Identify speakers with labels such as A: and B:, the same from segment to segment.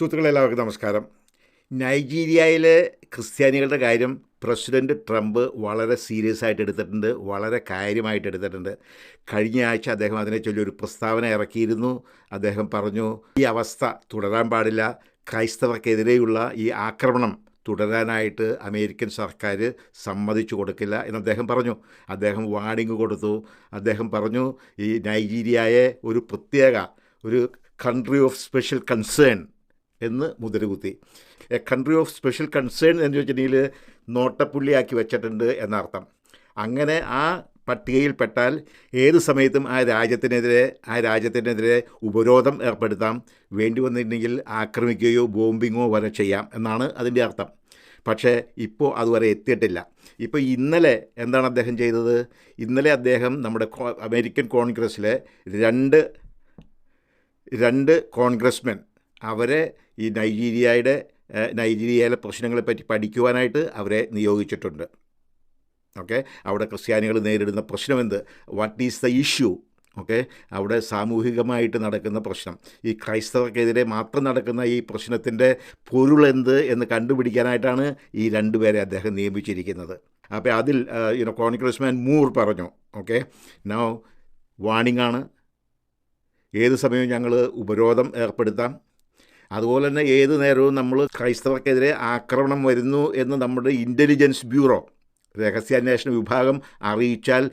A: സുഹൃത്തുക്കളെ എല്ലാവർക്കും നമസ്കാരം. നൈജീരിയയിലെ ക്രിസ്ത്യാനികളുടെ കാര്യം പ്രസിഡന്റ് ട്രംപ് വളരെ സീരിയസ് ആയിട്ട് എടുത്തിട്ടുണ്ട് വളരെ കാര്യമായിട്ട് എടുത്തിട്ടുണ്ട്. കഴിഞ്ഞ ആഴ്ച അദ്ദേഹം അതിനെ ചൊല്ലി ഒരു പ്രസ്താവന ഇറക്കിയിരുന്നു. അദ്ദേഹം പറഞ്ഞു ഈ അവസ്ഥ തുടരാൻ പാടില്ല. ക്രൈസ്തവർക്കെതിരെയുള്ള ഈ ആക്രമണം തുടരാനായിട്ട് അമേരിക്കൻ സർക്കാർ സമ്മതിച്ചു കൊടുക്കില്ല എന്ന് അദ്ദേഹം പറഞ്ഞു. അദ്ദേഹം വാണിംഗ് കൊടുത്തു. അദ്ദേഹം പറഞ്ഞു ഈ നൈജീരിയയെ ഒരു പ്രത്യേക ഒരു കൺട്രി ഓഫ് സ്പെഷ്യൽ കൺസേൺ എന്ന് മുദ്രകുത്തി a country of special concern എന്ന് വെച്ചിട്ടുണ്ടെങ്കിൽ നോട്ടപ്പുള്ളിയാക്കി വെച്ചിട്ടുണ്ട് എന്നർത്ഥം. അങ്ങനെ ആ പട്ടികയിൽപ്പെട്ടാൽ ഏത് സമയത്തും ആ രാജ്യത്തിനെതിരെ ആ രാജ്യത്തിനെതിരെ ഉപരോധം ഏർപ്പെടുത്താം. വേണ്ടി വന്നിട്ടുണ്ടെങ്കിൽ ആക്രമിക്കുകയോ ബോംബിങ്ങോ വരെ ചെയ്യാം എന്നാണ് അതിന്റെ അർത്ഥം. പക്ഷേ ഇപ്പോൾ അതുവരെ എത്തിയിട്ടില്ല. ഇപ്പോൾ ഇന്നലെ എന്താണ് അദ്ദേഹം ചെയ്തത്? ഇന്നലെ അദ്ദേഹം നമ്മുടെ അമേരിക്കൻ കോൺഗ്രസ്സിലെ രണ്ട് രണ്ട് കോൺഗ്രസ്മെൻ അവരെ ഈ നൈജീരിയയുടെ നൈജീരിയയിലെ പ്രശ്നങ്ങളെപ്പറ്റി പഠിക്കുവാനായിട്ട് അവരെ നിയോഗിച്ചിട്ടുണ്ട്. ഓക്കെ? അവിടെ ക്രിസ്ത്യാനികൾ നേരിടുന്ന പ്രശ്നമെന്ത്? What is the issue okay? അവിടെ സാമൂഹികമായിട്ട് നടക്കുന്ന പ്രശ്നം. ഈ ക്രൈസ്തവർക്കെതിരെ മാത്രം നടക്കുന്ന ഈ പ്രശ്നത്തിന്റെ പൊരുളെന്ത് എന്ന് കണ്ടുപിടിക്കാനായിട്ടാണ് ഈ രണ്ടുപേരെ അദ്ദേഹം നിയമിച്ചിരിക്കുന്നത്. അപ്പോൾ അതിൽ യുനോ കോൺഗ്രസ്മാൻ മൂർ പറഞ്ഞു. ഓക്കെ? നൗ വാണിംഗ് ആണ്. ഏത് സമയവും ഞങ്ങൾ ഉപരോധം ഏർപ്പെടുത്താം. അതുപോലെ തന്നെ ഏത് നേരവും നമ്മൾ ക്രൈസ്തവർക്കെതിരെ ആക്രമണം വരുന്നു എന്ന് നമ്മുടെ ഇന്റലിജൻസ് ബ്യൂറോ രഹസ്യാന്വേഷണ വിഭാഗം അറിയിച്ചാൽ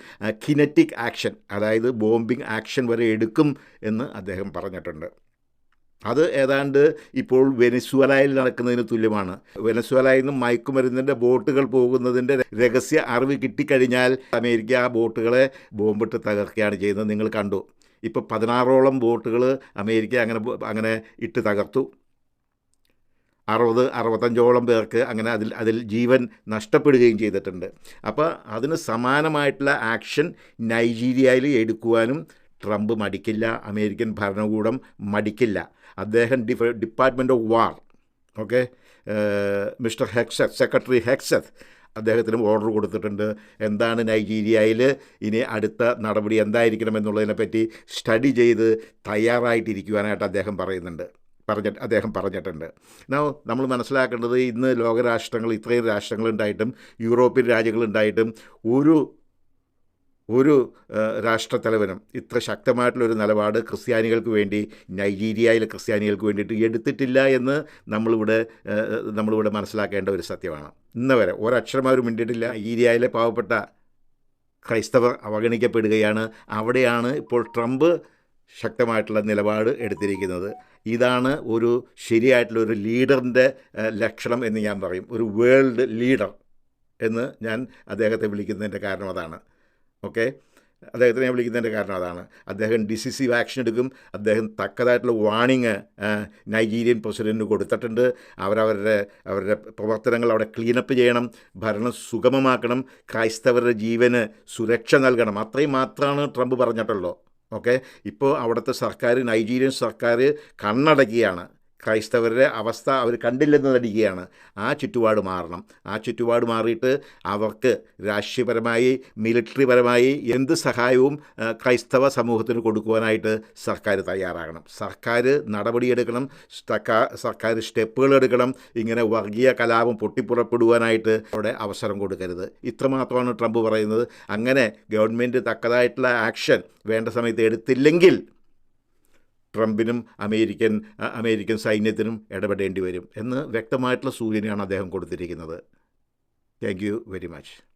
A: കിനറ്റിക് ആക്ഷൻ അതായത് ബോംബിംഗ് ആക്ഷൻ വരെ എടുക്കും എന്ന് അദ്ദേഹം പറഞ്ഞിട്ടുണ്ട്. അത് ഏതാണ്ട് ഇപ്പോൾ വെനസ്വലയിൽ നടക്കുന്നതിന് തുല്യമാണ്. വെനസ്വലയിൽ നിന്നും മയക്കുമരുന്നിന്റെ ബോട്ടുകൾ പോകുന്നതിന്റെ രഹസ്യ അറിവ് കിട്ടിക്കഴിഞ്ഞാൽ അമേരിക്ക ആ ബോട്ടുകളെ ബോംബിട്ട് തകർക്കുകയാണ് ചെയ്യുന്നത്. നിങ്ങൾ കണ്ടു. ഇപ്പോൾ പതിനാറോളം ബോട്ടുകൾ അമേരിക്ക അങ്ങനെ അങ്ങനെ ഇട്ട് തകർത്തു. അറുപത് അറുപത്തഞ്ചോളം പേർക്ക് അങ്ങനെ അതിൽ അതിൽ ജീവൻ നഷ്ടപ്പെടുകയും ചെയ്തിട്ടുണ്ട്. അപ്പോൾ അതിന് സമാനമായിട്ടുള്ള ആക്ഷൻ നൈജീരിയയിൽ എടുക്കുവാനും ട്രംപ് മടിക്കില്ല അമേരിക്കൻ ഭരണകൂടം മടിക്കില്ല. അദ്ദേഹം department of war okay? Mister Hegseth secretary Hegseth അദ്ദേഹത്തിനും ഓർഡർ കൊടുത്തിട്ടുണ്ട്. എന്താണ് നൈജീരിയയിൽ ഇനി അടുത്ത നടപടി എന്തായിരിക്കണം എന്നുള്ളതിനെപ്പറ്റി സ്റ്റഡി ചെയ്ത് തയ്യാറായിട്ടിരിക്കുവാനായിട്ട് അദ്ദേഹം പറയുന്നുണ്ട്. പറഞ്ഞ അദ്ദേഹം പറഞ്ഞിട്ടുണ്ട്. നമ്മൾ മനസ്സിലാക്കേണ്ടത് ഇന്ന് ലോകരാഷ്ട്രങ്ങൾ ഇത്രയും രാഷ്ട്രങ്ങളുണ്ടായിട്ടും യൂറോപ്യൻ രാജ്യങ്ങളുണ്ടായിട്ടും ഒരു ഒരു രാഷ്ട്രത്തലവനും. ഇത്ര ശക്തമായിട്ടുള്ളൊരു നിലപാട് ക്രിസ്ത്യാനികൾക്ക് വേണ്ടി നൈജീരിയയിലെ ക്രിസ്ത്യാനികൾക്ക് വേണ്ടിയിട്ട് എടുത്തിട്ടില്ല എന്ന് നമ്മളിവിടെ നമ്മളിവിടെ മനസ്സിലാക്കേണ്ട ഒരു സത്യമാണ്. ഇന്ന് വരെ ഒരക്ഷരം അവർ മിണ്ടിയിട്ടില്ല. നൈജീരിയയിലെ പാവപ്പെട്ട ക്രൈസ്തവർ അവഗണിക്കപ്പെടുകയാണ്. അവിടെയാണ് ഇപ്പോൾ ട്രംപ് ശക്തമായിട്ടുള്ള നിലപാട് എടുത്തിരിക്കുന്നത്. ഇതാണ് ഒരു ശരിയായിട്ടുള്ള ഒരു ലീഡറിന്റെ ലക്ഷണം എന്ന് ഞാൻ പറയും. ഒരു വേൾഡ് ലീഡർ എന്ന് ഞാൻ അദ്ദേഹത്തെ വിളിക്കുന്നതിന്റെ കാരണം അതാണ്. ഓക്കെ? അദ്ദേഹത്തിനെ ഞാൻ വിളിക്കുന്നതിന്റെ കാരണം അതാണ്. അദ്ദേഹം ഡിസിസീവ് ആക്ഷൻ എടുക്കും. അദ്ദേഹം തക്കതായിട്ടുള്ള വാണിങ് നൈജീരിയൻ പ്രസിഡന്റിന് കൊടുത്തിട്ടുണ്ട്. അവരവരുടെ അവരുടെ പ്രവർത്തനങ്ങൾ അവിടെ ക്ലീനപ്പ് ചെയ്യണം. ഭരണം സുഗമമാക്കണം. ക്രൈസ്തവരുടെ ജീവന് സുരക്ഷ നൽകണം. അത്രയും മാത്രമാണ് ട്രംപ് പറഞ്ഞിട്ടുള്ളൂ. ഓക്കെ? ഇപ്പോൾ അവിടുത്തെ സർക്കാർ നൈജീരിയൻ സർക്കാർ കണ്ണടക്കുകയാണ്. ക്രൈസ്തവരുടെ അവസ്ഥ അവർ കണ്ടില്ലെന്ന് നടിക്കുകയാണ്. ആ ചുറ്റുപാട് മാറണം. ആ ചുറ്റുപാട് മാറിയിട്ട് അവർക്ക് രാഷ്ട്രീയപരമായി മിലിറ്ററിപരമായി എന്ത് സഹായവും ക്രൈസ്തവ സമൂഹത്തിന് കൊടുക്കുവാനായിട്ട് സർക്കാർ തയ്യാറാകണം. സർക്കാർ നടപടിയെടുക്കണം. സർക്കാർ സ്റ്റെപ്പുകൾ എടുക്കണം ഇങ്ങനെ വർഗീയ കലാപം പൊട്ടിപ്പുറപ്പെടുവാനായിട്ട് അവിടെ അവസരം കൊടുക്കരുത്. ഇത്രമാത്രമാണ് ട്രംപ് പറയുന്നത്. അങ്ങനെ ഗവൺമെന്റ് തക്കതായിട്ടുള്ള ആക്ഷൻ വേണ്ട സമയത്ത് എടുത്തില്ലെങ്കിൽ ട്രംപിനും അമേരിക്കൻ അമേരിക്കൻ സൈന്യത്തിനും ഇടപെടേണ്ടി വരും എന്ന് വ്യക്തമായിട്ടുള്ള സൂചനയാണ് അദ്ദേഹം കൊടുത്തിരിക്കുന്നത്. Thank you very much